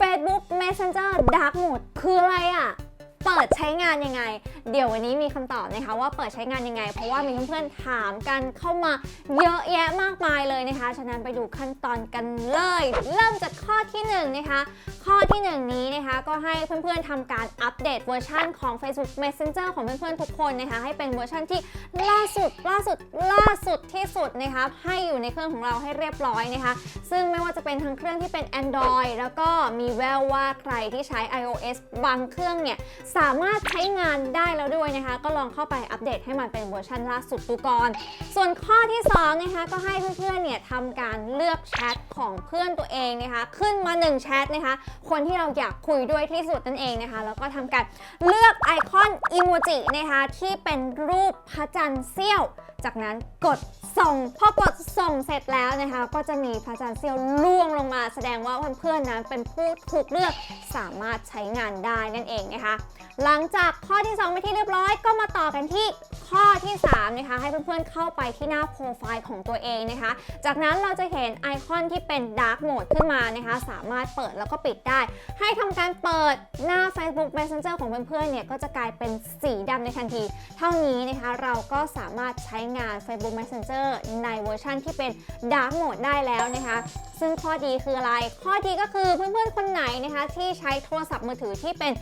Facebook Messenger Dark Mode คืออะไรอะ เปิดใช้งานยังไง เดี๋ยววันนี้มีคำตอบนะคะว่าเปิดใช้งานยังไง เพราะว่ามีเพื่อนๆถามกันเข้ามาเยอะแยะมากมายเลยนะคะ ฉะนั้นไปดูขั้นตอนกันเลย เริ่มจากข้อที่1นงนะคะ ข้อที่1นี้นะคะก็ให้เพื่อนๆทำการอัปเดตเวอร์ชันของ Facebook Messenger ของเพื่อนๆทุกคนนะคะให้เป็นเวอร์ชันที่ล่าสุดล่าสุดล่าสุดที่สุดนะคะให้อยู่ในเครื่องของเราให้เรียบร้อยนะคะ ซึ่งไม่ว่าจะเป็นทั้งเครื่องที่เป็น Android แล้วก็มีแววว่าใครที่ใช้ iOS บางเครื่องเนี่ยสามารถใช้งานได้แล้วด้วยนะคะ ก็ลองเข้าไปอัปเดตให้มันเป็นเวอร์ชันล่าสุดดูก่อน ส่วนข้อที่2นะคะก็ให้เพื่อนๆเนี่ยทำการเลือกแชทของเพื่อนตัวเองนะคะขึ้นมา1แชทนะคะคนที่เราอยากคุยด้วยที่สุดนั่นเองนะคะ แล้วก็ทำการเลือกไอคอนอีโมจินะคะที่เป็นรูปพระจันทร์เสี้ยว จากนั้นกดส่ง พอกดส่งเสร็จแล้วนะคะ ก็จะมีพระจันทร์เสี้ยวล่วงลงมาแสดงว่าเพื่อนๆนั้นเป็นผู้ถูกเลือกสามารถใช้งานได้นั่นเองนะคะ หลังจากข้อที่ 2 ไปที่เรียบร้อยก็มาต่อกันที่ ข้อที่3นะคะให้เพื่อนๆเข้าไปที่หน้าโปรไฟล์ของตัวเองนะคะ จากนั้นเราจะเห็นไอคอนที่เป็น Dark Mode ขึ้นมานะคะ สามารถเปิดแล้วก็ปิดได้ ให้ทำการเปิดหน้า Facebook Messenger ของเพื่อนๆเนี่ยก็จะกลายเป็นสีดำในทันที เท่านี้นะคะเราก็สามารถใช้งาน Facebook Messenger ในเวอร์ชันที่เป็น Dark Mode ได้แล้วนะคะ ซึ่งข้อดีคืออะไร ข้อดีก็คือเพื่อนๆ คนไหนนะคะที่ใช้โทรศัพท์มือถือที่เป็น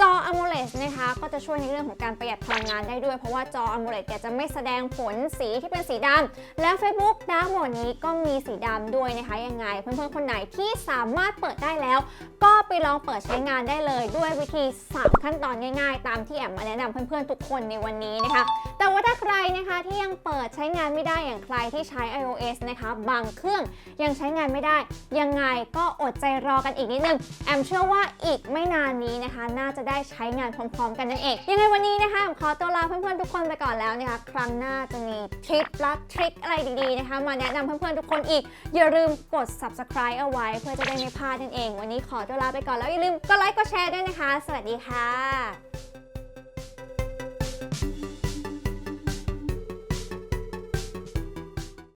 จอ AMOLED นะคะก็จะช่วยในเรื่องของการประหยัดพลังงานได้ด้วยเพราะว่าจอ AMOLED เนี่ยจะไม่แสดงผลสีที่เป็นสีดำและ Facebook Dark Mode นี้ก็มีสีดำด้วยนะคะยังไง เพื่อนๆ คนไหนที่สามารถเปิดได้แล้ว ก็ไปลองเปิดใช้งานได้เลยด้วยวิธี 3 ขั้นตอนง่ายๆ ตามที่แอมมาแนะนำเพื่อนๆ ทุกคนในวันนี้นะคะ แต่ว่าถ้าใครนะคะที่ยังเปิดใช้งานไม่ได้อย่างใครที่ใช้ iOS นะคะบางเครื่องยังใช้งานไม่ได้ ยังไงก็อดใจรอกันอีกนิดนึง แอมเชื่อว่าอีกไม่นานนี้นะคะ น่าจะได้ใช้งานพร้อมๆ กันนั่นเอง ยังไงวันนี้นะคะแอมขอตัวลาเพื่อนๆทุกคนไปก่อนแล้วนะคะ ครั้งหน้าจะมีทริปและทริคอะไรดีๆนะคะ มาแนะนำเพื่อนๆทุกคนอีก อย่าลืมกด subscribe เอาไว้เพื่อจะได้ไม่พลาดนั่นเอง วันนี้ขอตัวลาไปก่อนแล้วอย่าลืมกดไลค์กดแชร์ด้วยนะคะ สวัสดีค่ะ